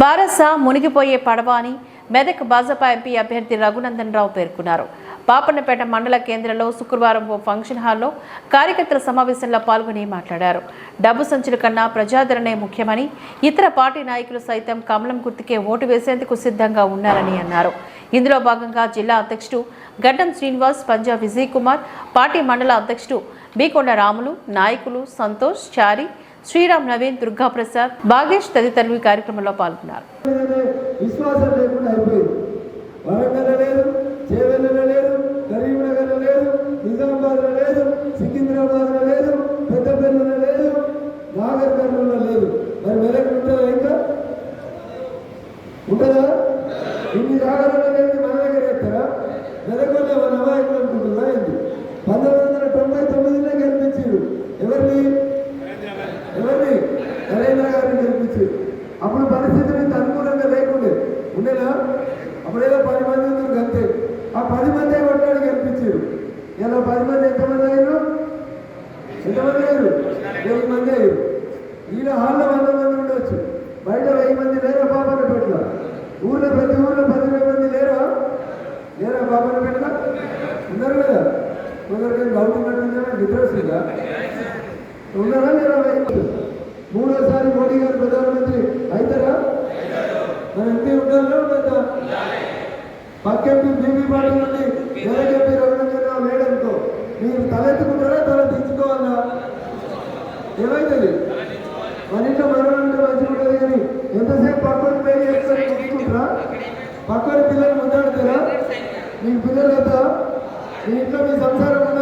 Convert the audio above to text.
బారస మునిగిపోయే పడవ అని మెదక్ భాజపా ఎంపీ అభ్యర్థి రఘునందన్ రావు పేర్కొన్నారు. పాపన్నపేట మండల కేంద్రంలో శుక్రవారం ఓ ఫంక్షన్ హాల్లో కార్యకర్తల సమావేశంలో పాల్గొని మాట్లాడారు. డబ్బు సంచుల కన్నా ప్రజాదరణే ముఖ్యమని ఇతర పార్టీ నాయకులు సైతం కమలం గుర్తుకే ఓటు వేసేందుకు సిద్ధంగా ఉన్నారని అన్నారు. ఇందులో భాగంగా జిల్లా అధ్యక్షుడు గడ్డం శ్రీనివాస్ పంజాబ్ విజయ్ కుమార్ పార్టీ మండల అధ్యక్షుడు బీకొండ రాములు నాయకులు సంతోష్ చారి శ్రీరామ్ నవీన్ దుర్గా ప్రసాద్ బాగేష్ తదితరులు ఈ కార్యక్రమంలో పాల్గొన్నారు. విశ్వాసం లేకుండా అయిపోయింది. వరంగల్ లేదు చేవెళ్ళ లేదు కరీంనగర్ లేదు నిజామాబాద్ లేదు సికింద్రాబాద్ లేదు పెద్దపల్లిలో లేదు నాగర్ కర్నూలులో లేదు. మరి మెదక్ ఉంటుందా ఇంకా? ఉంటుందా? ఇన్ని రాగలలో లేదు మన దగ్గర ఎత్తారా మెదక్ గెలిపించారు అప్పుడు పరిస్థితి ఇంత అనుకూలంగా లేకుండే ఉండేనా అప్పుడేదో పది మంది ఉన్నారు అంతే. ఆ పది మంది కొట్లాడి గెలిపించారు ఇలా పది మంది? ఎంతమంది అయ్యారు ఎంతమంది అయ్యారు వెయ్యి మంది అయ్యారు ఈయన హాల్లో వంద మంది ఉండొచ్చు. బయట వెయ్యి మంది లేరా పాపన పెట్ల? ఊళ్ళో ప్రతి ఊళ్ళో పది మంది లేరా? లేరా పాపన పెట్ల? ఉన్నారు కదా. కొందరికి డౌట్ ఉన్నట్టుందా నిద్ర వస్తుందా? ఉన్నారా లేరా వెయ్యి మూడోసారి మోడీ గారు ప్రధానమంత్రి అవుతారా? మనం ఎంపీ ఉండాలా ఉండదా? పక్కెంపీ బీబీ పార్టీ నుండి ఎలకెంపీ రఘునందన్ లేడనుకో మీరు తలెత్తుకుంటారా తల తెచ్చుకోవాలా ఏమైతుంది? మన ఇంట్లో మరణంటే మంచిగా ఉంటుంది కానీ ఎంతసేపు పక్కన పేరు చేసుకొని కూర్చుంటారా? పక్కన పిల్లలు ముందాడుతారా మీ పిల్లలు వద్దా? మీ ఇంట్లో మీ సంసారం ఉందా?